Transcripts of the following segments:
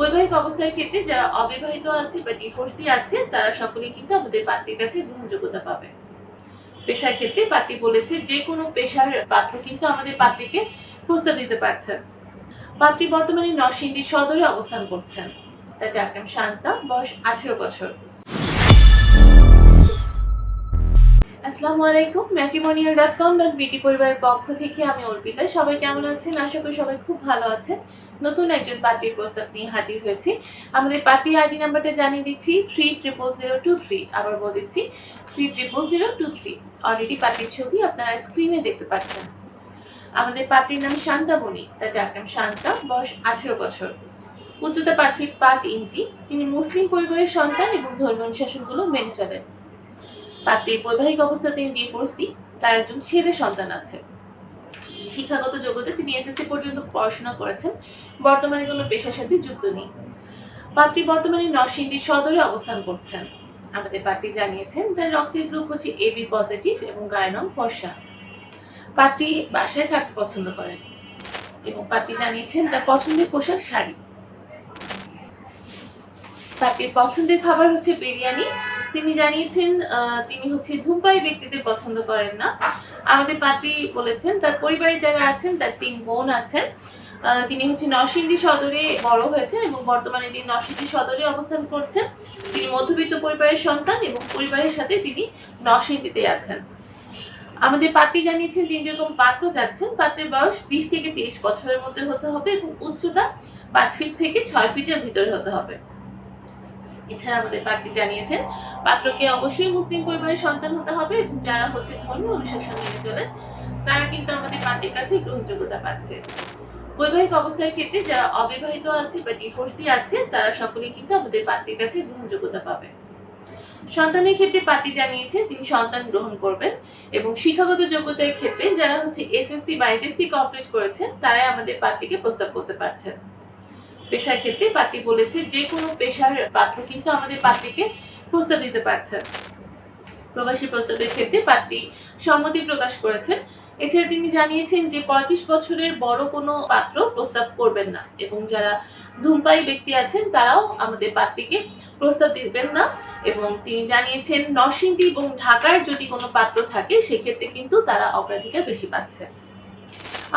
বৈবাহিক অবস্থার ক্ষেত্রে যারা অবিবাহিত আছে বা ডিফোর্সি আছে, তারা সকলেই কিন্তু আমাদের পাত্রীর কাছে গ্রহণযোগ্যতা পাবে। পেশার ক্ষেত্রে পাত্রী বলেছে, যে কোনো পেশার পাত্র কিন্তু আমাদের পাত্রীকে প্রস্তাব দিতে পারছেন পাত্রী বর্তমানে নরসিংদী সদরে অবস্থান করছেন। তার ডাক্তার শান্তা, বয়স আঠেরো বছর। আসসালামু আলাইকুম ম্যাট্রিমোনিয়াল ডট কম ডট বিটি পরিবারের পক্ষ থেকে আমি অর্পিতা। সবাই কেমন আছেন? আশা করি সবাই খুব ভালো আছেন। নতুন একজন পাত্রীর প্রস্তাব নিয়ে হাজির হয়েছি। আমাদের পাত্রী আইডি নাম্বারটা জানিয়ে দিচ্ছি three triple zero two three আবার বলে দিচ্ছি three triple zero two three already পাত্রীর ছবি আপনারা স্ক্রিনে দেখতে পাচ্ছেন। আমাদের পাত্রীর নাম শান্তামণি, তার ডাক্তার শান্তা, বয়স আঠেরো বছর। উচ্চতা পাঁচ ফিট পাঁচ ইঞ্চি। তিনি মুসলিম পরিবারের সন্তান এবং ধর্মীয় অনুশাসনগুলো মেনে চলেন। পাত্রীর বৈবাহিক অবস্থা তিনি ডিভোর্সি তার একজন ছেলে সন্তান আছে। শিক্ষাগত যোগ্যতা তিনি এসএসসি পর্যন্ত পড়াশোনা করেছেন, বর্তমানে কোনো পেশার সাথে যুক্ত নেই। পাত্রী বর্তমানে নরসিংদী সদরে অবস্থান করছেন। আমাদের পাত্রী জানিয়েছেন, তার রক্তের গ্রুপ হচ্ছে এবি পজিটিভ এবং গায়ের রং ফর্সা। পাত্রী বাসায় থাকতে পছন্দ করেন এবং পাত্রী জানিয়েছেন, তার পছন্দের পোশাক শাড়ি। পাত্রীর পছন্দের খাবার হচ্ছে বিরিয়ানি তিনি জানিয়েছেন তিনি হচ্ছে ধূমপাই ব্যক্তিদের পছন্দ করেন না। আমাদের পাত্রী বলেছেন, তার পরিবারে যারা আছেন, তার তিন বোন আছেন তিনি হচ্ছে নরসিংদী সদরে বড় হয়েছেন এবং বর্তমানে তিনি নরসিংদী সদরে অবস্থান করছেন। তিনি মধ্যবিত্ত পরিবারের সন্তান এবং পরিবারের সাথে তিনি নরসিংদীতে আছেন। আমাদের পাত্রী জানিয়েছেন, তিনি যেরকম পাত্র চাচ্ছেন, পাত্রের বয়স বিশ থেকে তিরিশ বছরের মধ্যে হতে হবে এবং উচ্চতা পাঁচ ফিট থেকে ছয় ফিটের ভিতরে হতে হবে। এছাড়া আমাদের পাত্রী জানিয়েছেন পাত্রকে অবশ্যই মুসলিম পরিবারের সন্তান হতে হবে, যারা হচ্ছে ধর্মীয় অনুশাসন মেনে চলেন, তারা কিন্তু আমাদের পাত্রীর কাছে গ্রহণযোগ্যতা পাচ্ছে। বৈবাহিক অবস্থার ক্ষেত্রে যারা অবিবাহিত আছে বা ডিভোর্সি আছে, তারা সকলেই কিন্তু আমাদের পাত্রীর কাছে গ্রহণযোগ্যতা পাবে। সন্তানের ক্ষেত্রে পার্টি জানিয়েছেন তিনি সন্তান গ্রহণ করবেন এবং শিক্ষাগত যোগ্যতার ক্ষেত্রে যারা হচ্ছে এসএসসি বা এইচএসসি কমপ্লিট করেছেন, তারাই আমাদের পার্টিকে প্রস্তাব করতে পারছেন। পেশার ক্ষেত্রে পাত্রী বলেছে, যে কোনো পেশার পাত্র কিন্তু আমাদের পাত্রীকে প্রস্তাব দিতে পারছেন প্রবাসী প্রস্তাবের ক্ষেত্রে পাত্রী সম্মতি প্রকাশ করেছেন। এছাড়া তিনি জানিয়েছেন যে পঁয়ত্রিশ বছরের বড় কোনো পাত্র প্রস্তাব করবেন না এবং যারা ধূমপায়ী ব্যক্তি আছেন, তারাও আমাদের পাত্রীকে প্রস্তাব দিবেন না। এবং তিনি জানিয়েছেন, নরসিংদী এবং ঢাকার যদি কোনো পাত্র থাকে, সেক্ষেত্রে কিন্তু তারা অগ্রাধিকার বেশি পাচ্ছে।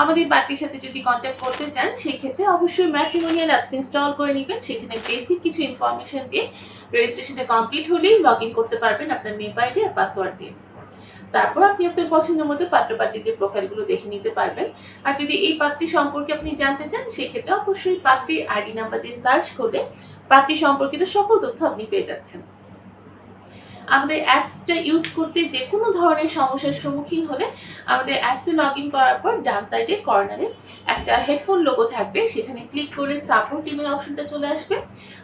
আমাদের পার্টির সাথে যদি কন্ট্যাক্ট করতে চান, সেই ক্ষেত্রে অবশ্যই ম্যাট্রিমোনিয়াল অ্যাপস ইনস্টল করে নেবেন। সেখানে বেসিক কিছু ইনফরমেশন দিয়ে রেজিস্ট্রেশনটা কমপ্লিট হলেই লগ ইন করতে পারবেন আপনার মেপ আইডি আর পাসওয়ার্ড দিয়ে। তারপর আপনি আপনার পছন্দ মতো পাত্র পাত্রীদের প্রোফাইলগুলো দেখে নিতে পারবেন। আর যদি এই পাত্রী সম্পর্কে আপনি জানতে চান সেক্ষেত্রে অবশ্যই পাত্রীর আইডি নাম্বার দিয়ে সার্চ করলে পাত্রী সম্পর্কিত সকল তথ্য আপনি পেয়ে যাচ্ছেন। আমাদের অ্যাপসটা ইউজ করতে যে কোনো ধরনের সমস্যার সম্মুখীন হলে আমাদের অ্যাপসে লগ ইন করার পর ডান সাইডে কর্নারে একটা হেডফোন লোগো থাকবে। সেখানে ক্লিক করে সাপোর্ট টিমের অপশনটা চলে আসবে।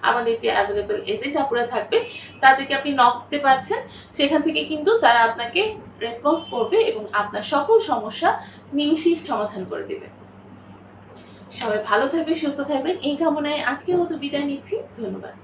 আমাদের যে অ্যাভেলেবেল এজেন্ট আপুরা থাকবে, তাদেরকে আপনি নক দিতে পারছেন। সেখান থেকে কিন্তু তারা আপনাকে রেসপন্স করবে এবং আপনার সকল সমস্যা নিমিশেই সমাধান করে দেবে। সবাই ভালো থাকবে সুস্থ থাকবেন। এই কামনায় আজকের মতো বিদায় নিচ্ছি। ধন্যবাদ।